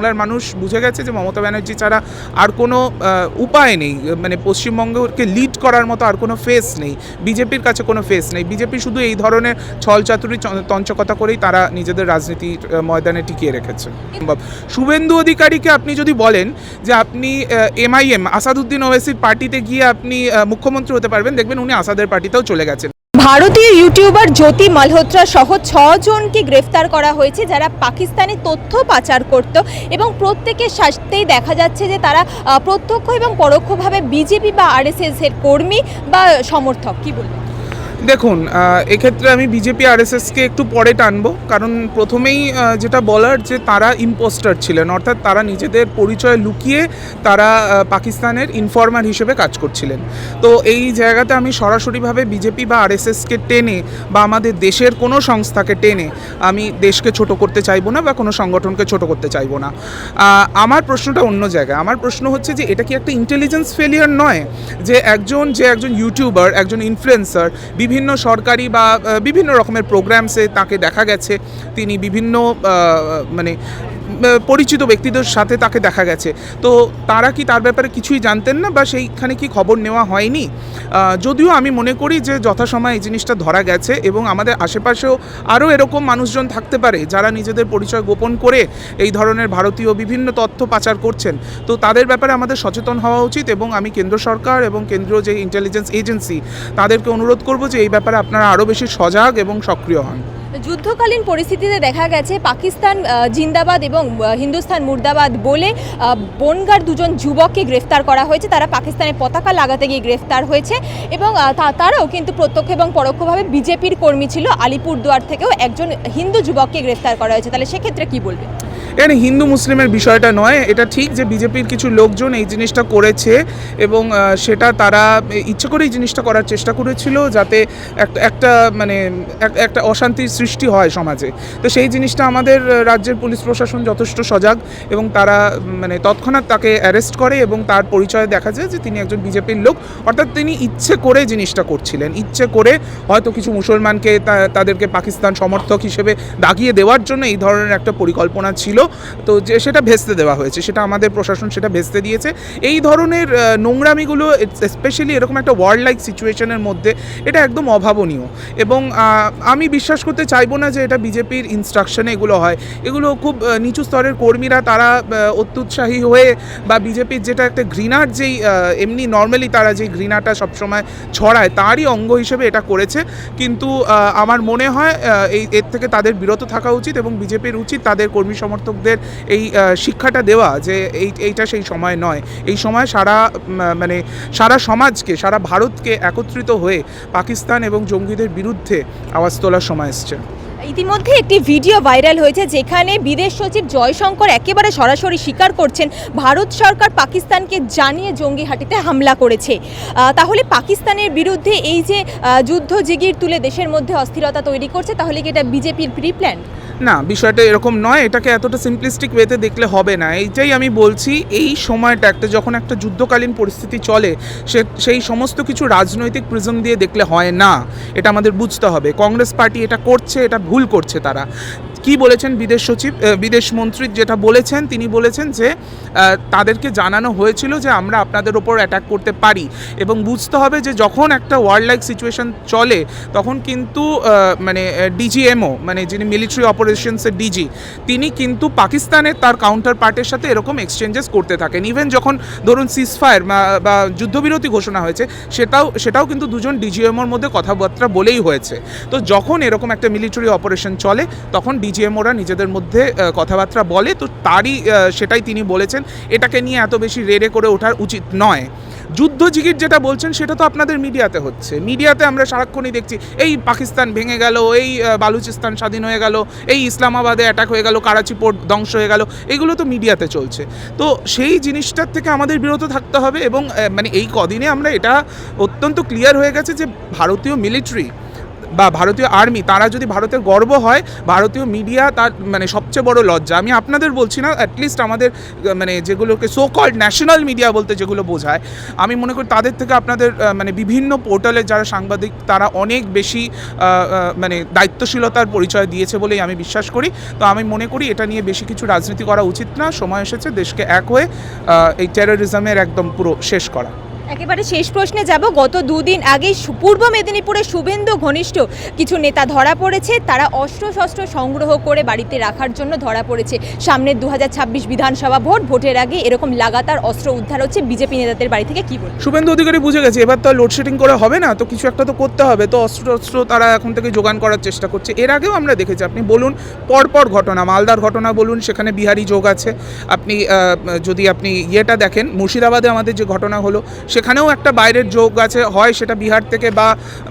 বাংলার মানুষ বুঝে গেছে যে মমতা ব্যানার্জি ছাড়া আর কোনো উপায় নেই। মানে পশ্চিমবঙ্গকে লিড করার মতো আর কোনো ফেস নেই। বিজেপির কাছে কোনো ফেস নেই। বিজেপি শুধু এই ধরনের ছল চাতুরি তঞ্চকতা করেই তারা নিজেদের রাজনীতির ময়দানে টিকিয়ে রেখেছে। সম্ভব। শুভেন্দু অধিকারীকে আপনি যদি বলেন যে আপনি এমআইএম আসাদুদ্দিন ওয়েসির পার্টিতে গিয়ে আপনি মুখ্যমন্ত্রী হতে পারবেন, দেখবেন উনি আসাদের পার্টিতেও চলে গেছেন। ভারতীয় ইউটিউবার জ্যোতি মালহোত্রা সহ ছজনকে গ্রেফতার করা হয়েছে যারা পাকিস্তানি তথ্য পাচার করত এবং প্রত্যেকের শাস্তেই দেখা যাচ্ছে যে তারা প্রত্যক্ষ এবং পরোক্ষভাবে বিজেপি বা আরএসএস এর কর্মী বা সমর্থক। কি বলবেন? দেখুন এক্ষেত্রে আমি বিজেপি আর আরএসএসকে একটু পরে টানবো। কারণ প্রথমেই যেটা বলার যে তারা ইম্পোস্টার ছিলেন, অর্থাৎ তারা নিজেদের পরিচয় লুকিয়ে তারা পাকিস্তানের ইনফর্মার হিসেবে কাজ করছিলেন। তো এই জায়গাতে আমি সরাসরিভাবে বিজেপি বা আর আরএসএসকে টেনে বা আমাদের দেশের কোনো সংস্থাকে টেনে আমি দেশকে ছোট করতে চাইব না বা কোনো সংগঠনকে ছোট করতে চাইব না। আমার প্রশ্নটা অন্য জায়গায়। আমার প্রশ্ন হচ্ছে যে, এটা কি একটা ইন্টেলিজেন্স ফেলিয়ার নয়? যে একজন যে একজন ইউটিউবার একজন ইনফ্লুয়েন্সার বিভিন্ন সরকারি বা বিভিন্ন রকমের প্রোগ্রামসে তাকে দেখা গেছে। তিনি বিভিন্ন মানে পরিচিত ব্যক্তিদের সাথে তাকে দেখা গেছে। তো তারা কি তার ব্যাপারে কিছুই জানতেন না বা সেইখানে কি খবর নেওয়া হয়নি? যদিও আমি মনে করি যে যথাসময়ে এই জিনিসটা ধরা গেছে এবং আমাদের আশেপাশেও আরও এরকম মানুষজন থাকতে পারে যারা নিজেদের পরিচয় গোপন করে এই ধরনের ভারতীয় বিভিন্ন তথ্য পাচার করছেন। তো তাদের ব্যাপারে আমাদের সচেতন হওয়া উচিত এবং আমি কেন্দ্র সরকার এবং কেন্দ্রীয় যে ইন্টেলিজেন্স এজেন্সি তাদেরকে অনুরোধ করব যে এই ব্যাপারে আপনারা আরও বেশি সজাগ এবং সক্রিয় হন। যুদ্ধকালীন পরিস্থিতিতে দেখা গেছে পাকিস্তান জিন্দাবাদ এবং হিন্দুস্তান মুর্দাবাদ বলে বনগার দুজন যুবককে গ্রেফতার করা হয়েছে। তারা পাকিস্তানের পতাকা লাগাতে গিয়ে গ্রেফতার হয়েছে এবং তারাও কিন্তু প্রত্যক্ষ এবং পরোক্ষভাবে বিজেপির কর্মী ছিল। আলিপুরদুয়ার থেকেও একজন হিন্দু যুবককে গ্রেফতার করা হয়েছে। তাহলে সেক্ষেত্রে কী বলবে? এখানে হিন্দু মুসলিমের বিষয়টা নয়, এটা ঠিক যে বিজেপির কিছু লোকজন এই জিনিসটা করেছে এবং সেটা তারা ইচ্ছে করে এই জিনিসটা করার চেষ্টা করেছিল যাতে একটা একটা মানে এক- একটা অশান্তির সৃষ্টি হয় সমাজে। তো সেই জিনিসটা আমাদের রাজ্যের পুলিশ প্রশাসন যথেষ্ট সজাগ এবং তারা মানে তৎক্ষণাৎ তাকে অ্যারেস্ট করে এবং তার পরিচয় দেখা যায় যে তিনি একজন বিজেপির লোক। অর্থাৎ তিনি ইচ্ছে করে জিনিসটা করছিলেন। ইচ্ছে করে হয়তো কিছু মুসলমানকে তাদেরকে পাকিস্তান সমর্থক হিসেবে দাগিয়ে দেওয়ার জন্য এই ধরনের একটা পরিকল্পনা ছিল। তো যে সেটা ভেস্তে দেওয়া হয়েছে, সেটা আমাদের প্রশাসন সেটা ভেস্তে দিয়েছে। এই ধরনের নোংরামিগুলো স্পেশালি এরকম একটা ওয়ার্ল্ড লাইক সিচুয়েশনের মধ্যে, এটা একদম অভাবনীয়। এবং আমি বিশ্বাস করতে চাইব না যে এটা বিজেপির ইনস্ট্রাকশনে এগুলো হয়। এগুলো খুব নিচু স্তরের কর্মীরা তারা অত্যুৎসাহী হয়ে বা বিজেপির যেটা একটা ঘৃণার যেই এমনি নর্মালি তারা যে ঘৃণাটা সবসময় ছড়ায়, তারই অঙ্গ হিসেবে এটা করেছে। কিন্তু আমার মনে হয় এই, এর থেকে তাদের বিরত থাকা উচিত এবং বিজেপির উচিত তাদের কর্মী সমর্থকদের এই শিক্ষাটা দেওয়া যে এই, এইটা সেই সময় নয়। এই সময় সারা মানে সারা সমাজকে, সারা ভারতকে একত্রিত হয়ে পাকিস্তান এবং জঙ্গিদের বিরুদ্ধে আওয়াজ তোলার সময় এসছে। ইতিমধ্যে একটি ভিডিও ভাইরাল হয়েছে যেখানে বিদেশ সচিব জয়শঙ্কর একেবারে সরাসরি স্বীকার করছেন, ভারত সরকার পাকিস্তানকে জানিয়ে জঙ্গিহাটিতে হামলা করেছে। তাহলে পাকিস্তানের বিরুদ্ধে এই যে যুদ্ধ জিগির তুলে দেশের মধ্যে অস্থিরতা তৈরি করছে, তাহলে কি এটা বিজেপির প্রি প্ল্যান না, বিষয়টা এরকম নয়। এটাকে এতটা সিম্পলিস্টিক ওয়েতে দেখলে হবে না। এইটাই আমি বলছি, এই সময়টা একটা যখন একটা যুদ্ধকালীন পরিস্থিতি চলে, সে, সেই সমস্ত কিছু রাজনৈতিক প্রিজম দিয়ে দেখলে হয় না। এটা আমাদের বুঝতে হবে। কংগ্রেস পার্টি এটা করছে, এটা ভুল করছে তারা। কি বলেছেন বিদেশ সচিব বিদেশ মন্ত্রী যেটা বলেছেন, তিনি বলেছেন যে তাদেরকে জানানো হয়েছিল যে আমরা আপনাদের ওপর অ্যাটাক করতে পারি। এবং বুঝতে হবে যে যখন একটা ওয়ার্ল্ড লাইক সিচুয়েশন চলে, তখন কিন্তু মানে ডিজিএমও মানে যিনি মিলিটারি অপারেশনসের ডিজি তিনি কিন্তু পাকিস্তানের তার কাউন্টার পার্টের সাথে এরকম এক্সচেঞ্জেস করতে থাকেন। ইভেন যখন ধরুন সিজফায়ার বা যুদ্ধবিরতি ঘোষণা হয়েছে, সেটাও সেটাও কিন্তু দুজন ডিজিএমওর মধ্যে কথাবার্তা বলেই হয়েছে। তো যখন এরকম একটা মিলিটারি অপারেশন চলে, তখন ডিজিএমওরা নিজেদের মধ্যে কথাবার্তা বলে। তো তারই সেটাই তিনি বলেছেন। এটাকে নিয়ে এত বেশি রেড়ে করে ওঠার উচিত নয়। যুদ্ধ জিগির যেটা বলছেন, সেটা তো আপনাদের মিডিয়াতে হচ্ছে। মিডিয়াতে আমরা সারাক্ষণই দেখছি, এই পাকিস্তান ভেঙে গেল, এই বালুচিস্তান স্বাধীন হয়ে গেল, এই ইসলামাবাদে অ্যাটাক হয়ে গেল, করাচি পোর্ট ধ্বংস হয়ে গেল, এগুলো তো মিডিয়াতে চলছে। তো সেই জিনিসটার থেকে আমাদের বিরত থাকতে হবে এবং মানে এই কদিনে আমরা এটা অত্যন্ত ক্লিয়ার হয়ে গেছে যে ভারতীয় মিলিটারি বা ভারতীয় আর্মি, তারা যদি ভারতের গর্ব হয়, ভারতীয় মিডিয়া তার মানে সবচেয়ে বড় লজ্জা। আমি আপনাদের বলছি না অ্যাটলিস্ট আমাদের মানে যেগুলোকে সো কল্ড ন্যাশনাল মিডিয়া বলতে যেগুলো বোঝায়, আমি মনে করি তাদের থেকে আপনাদের মানে বিভিন্ন পোর্টালে যারা সাংবাদিক, তারা অনেক বেশি মানে দায়িত্বশীলতার পরিচয় দিয়েছে বলেই আমি বিশ্বাস করি। তো আমি মনে করি এটা নিয়ে বেশি কিছু রাজনীতি করা উচিত না, সময় এসেছে, দেশকে এক হয়ে এই টেরোরিজমের একদম পুরো শেষ করা। একেবারে শেষ প্রশ্নে যাব। গত দুদিন আগে পূর্ব মেদিনীপুরে শুভেন্দু ঘনিষ্ঠ কিছু নেতা ধরা পড়েছে। তারা অস্ত্র শস্ত্র সংগ্রহ করে বাড়িতে রাখার জন্য ধরা পড়েছে। সামনের দু হাজার ছাব্বিশ বিধানসভা ভোট। ভোটের আগে এরকম লাগাতার অস্ত্র উদ্ধার হচ্ছে বিজেপি নেতাদের বাড়ি থেকে। কি বলবেন শুভেন্দু অধিকারী বুঝে গেছে, এবার তো লোডশেডিং করে হবে না, তো কিছু একটা তো করতে হবে। তো অস্ত্র অস্ত্র তারা এখন থেকে যোগান করার চেষ্টা করছে। এর আগেও আমরা দেখেছি, আপনি বলুন, পরপর ঘটনা, মালদার ঘটনা বলুন, সেখানে বিহারি যোগ আছে। আপনি যদি আপনি ইয়েটা দেখেন, মুর্শিদাবাদে আমাদের যে ঘটনা হলো সেখানেও একটা বাইরের যোগ আছে, হয় সেটা বিহার থেকে বা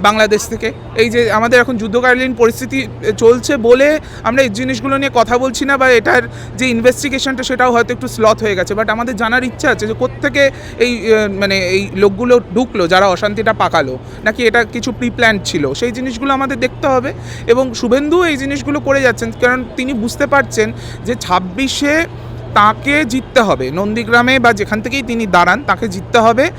বাংলাদেশ থেকে। এই যে আমাদের এখন যুদ্ধকালীন পরিস্থিতি চলছে বলে আমরা এই জিনিসগুলো নিয়ে কথা বলছি না বা এটার যে ইনভেস্টিগেশনটা সেটাও হয়তো একটু স্লথ হয়ে গেছে। বাট আমাদের জানার ইচ্ছা আছে যে কোত্থেকে এই মানে এই লোকগুলো ঢুকলো, যারা অশান্তিটা পাকালো, নাকি এটা কিছু প্রি প্ল্যান ছিল? সেই জিনিসগুলো আমাদের দেখতে হবে। এবং শুভেন্দু এই জিনিসগুলো করে যাচ্ছেন, কারণ তিনি বুঝতে পারছেন যে ছাব্বিশে তাকে জিততে হবে। নন্দীগ্রামে বা যেখান থেকেই তিনি দাঁড়ান তাকে জিততে হবে।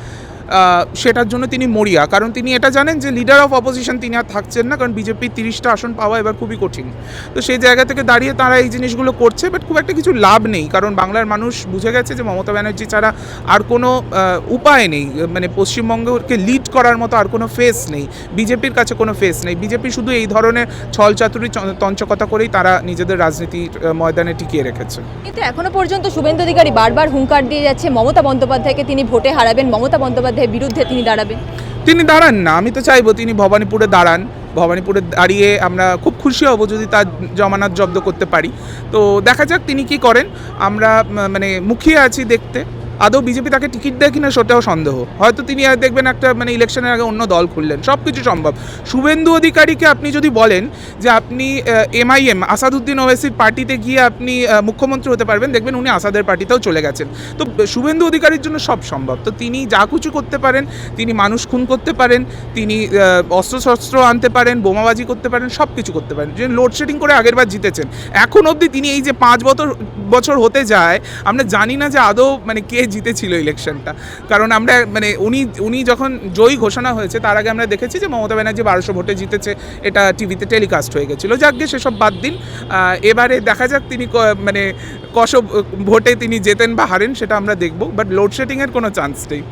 সেটার জন্য তিনি মরিয়া। কারণ তিনি এটা জানেন যে লিডার অফ অপোজিশন তিনি আর থাকছেন না, কারণ বিজেপির তিরিশটা আসন পাওয়া এবার খুবই কঠিন। তো সেই জায়গা থেকে দাঁড়িয়ে তারা এই জিনিসগুলো করছে বাট খুব একটা কিছু লাভ নেই, কারণ বাংলার মানুষ বুঝে গেছে যে মমতা ব্যানার্জি ছাড়া আর কোনো উপায় নেই। মানে পশ্চিমবঙ্গকে লিড করার মতো আর কোনো ফেস নেই। বিজেপির কাছে কোনো ফেস নেই। বিজেপি শুধু এই ধরনের ছল চাতুরি তঞ্চকতা করেই তারা নিজেদের রাজনীতির ময়দানে টিকিয়ে রেখেছে। কিন্তু এখনও পর্যন্ত শুভেন্দু অধিকারী বারবার হুঙ্কার দিয়ে যাচ্ছে মমতা বন্দ্যোপাধ্যায়কে। তিনি ভোটে হারাবেন মমতা বন্দ্যোপাধ্যায়ের বিরুদ্ধে তিনি দাঁড়াবেন? তিনি দাঁড়ান না, আমি তো চাইব তিনি ভবানীপুরে দাঁড়ান। ভবানীপুরে দাঁড়িয়ে আমরা খুব খুশি হব যদি তার জমানত জব্দ করতে পারি। তো দেখা যাক তিনি কি করেন। আমরা মানে মুখিয়ে আছি দেখতে। আদৌ বিজেপি তাকে টিকিট দেয় কিনা সেটাও সন্দেহ। হয়তো তিনি দেখবেন একটা মানে ইলেকশনের আগে অন্য দল খুললেন। সব কিছু সম্ভব। শুভেন্দু অধিকারীকে আপনি যদি বলেন যে আপনি এমআইএম, আসাদুদ্দিন ওয়েসির পার্টিতে গিয়ে আপনি মুখ্যমন্ত্রী হতে পারবেন, দেখবেন উনি আসাদের পার্টিতেও চলে গেছেন। তো শুভেন্দু অধিকারীর জন্য সব সম্ভব। তো তিনি যা কিছু করতে পারেন, তিনি মানুষ খুন করতে পারেন, তিনি অস্ত্রশস্ত্র আনতে পারেন, বোমাবাজি করতে পারেন সব কিছু করতে পারেন। যে লোডশেডিং করে আগেরবার জিতেছেন। এখন অবধি তিনি এই যে পাঁচ বছর বছর হতে যায়, আমরা জানি না যে আদৌ মানে কে জিতেছিল ইলেকশনটা। কারণ আমরা মানে উনি উনি যখন জয়ী ঘোষণা হয়েছে, তার আগে আমরা দেখেছি যে মমতা ব্যানার্জি বারোশো ভোটে জিতেছে, এটা টিভিতে টেলিকাস্ট হয়ে গেছিল। যাক গে সেসব বাদ দিন। এবারে দেখা যাক তিনি মানে কশ ভোটে তিনি জেতেন বা হারেন, সেটা আমরা দেখব। বাট লোডশেডিংয়ের কোনো চান্স নেই।